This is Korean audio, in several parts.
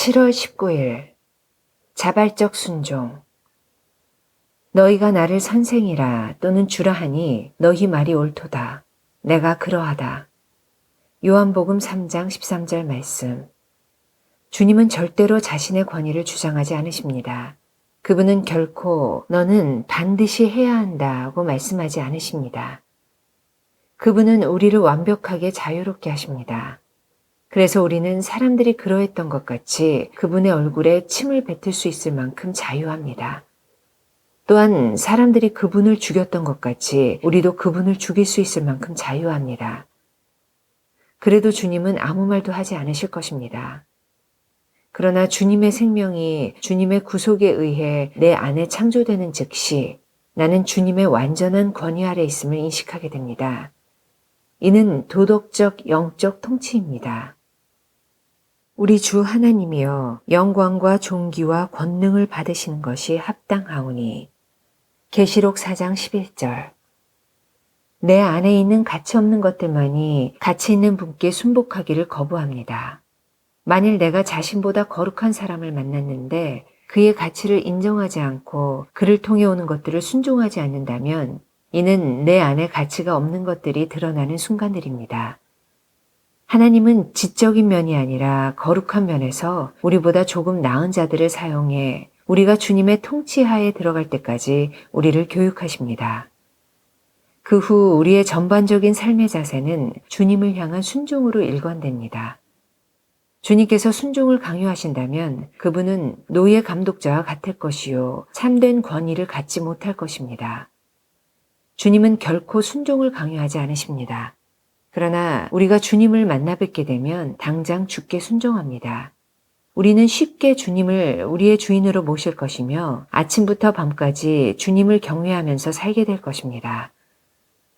7월 19일 자발적 순종 너희가 나를 선생이라 또는 주라 하니 너희 말이 옳도다. 내가 그러하다. 요한복음 3장 13절 말씀 주님은 절대로 자신의 권위를 주장하지 않으십니다. 그분은 결코 너는 반드시 해야 한다고 말씀하지 않으십니다. 그분은 우리를 완벽하게 자유롭게 하십니다. 그래서 우리는 사람들이 그러했던 것 같이 그분의 얼굴에 침을 뱉을 수 있을 만큼 자유합니다. 또한 사람들이 그분을 죽였던 것 같이 우리도 그분을 죽일 수 있을 만큼 자유합니다. 그래도 주님은 아무 말도 하지 않으실 것입니다. 그러나 주님의 생명이 주님의 구속에 의해 내 안에 창조되는 즉시 나는 주님의 완전한 권위 아래 있음을 인식하게 됩니다. 이는 도덕적 영적 통치입니다. 우리 주 하나님이여 영광과 존귀와 권능을 받으시는 것이 합당하오니 계시록 4장 11절 내 안에 있는 가치 없는 것들만이 가치 있는 분께 순복하기를 거부합니다. 만일 내가 자신보다 거룩한 사람을 만났는데 그의 가치를 인정하지 않고 그를 통해 오는 것들을 순종하지 않는다면 이는 내 안에 가치가 없는 것들이 드러나는 순간들입니다. 하나님은 지적인 면이 아니라 거룩한 면에서 우리보다 조금 나은 자들을 사용해 우리가 주님의 통치하에 들어갈 때까지 우리를 교육하십니다. 그 후 우리의 전반적인 삶의 자세는 주님을 향한 순종으로 일관됩니다. 주님께서 순종을 강요하신다면 그분은 노예 감독자와 같을 것이요. 참된 권위를 갖지 못할 것입니다. 주님은 결코 순종을 강요하지 않으십니다. 그러나 우리가 주님을 만나 뵙게 되면 당장 죽게 순종합니다. 우리는 쉽게 주님을 우리의 주인으로 모실 것이며 아침부터 밤까지 주님을 경외하면서 살게 될 것입니다.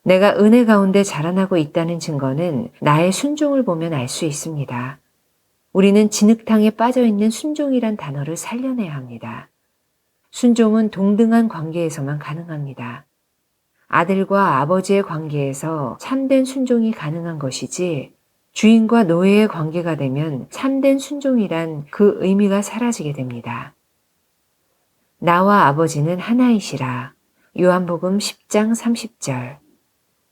내가 은혜 가운데 자라나고 있다는 증거는 나의 순종을 보면 알 수 있습니다. 우리는 진흙탕에 빠져 있는 순종이란 단어를 살려내야 합니다. 순종은 동등한 관계에서만 가능합니다. 아들과 아버지의 관계에서 참된 순종이 가능한 것이지 주인과 노예의 관계가 되면 참된 순종이란 그 의미가 사라지게 됩니다. 나와 아버지는 하나이시라. 요한복음 10장 30절.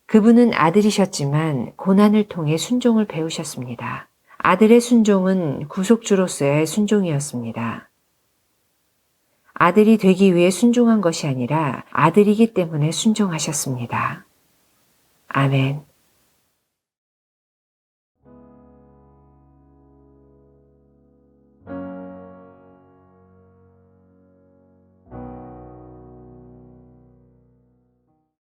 그분은 아들이셨지만 고난을 통해 순종을 배우셨습니다. 아들의 순종은 구속주로서의 순종이었습니다. 아들이 되기 위해 순종한 것이 아니라 아들이기 때문에 순종하셨습니다. 아멘.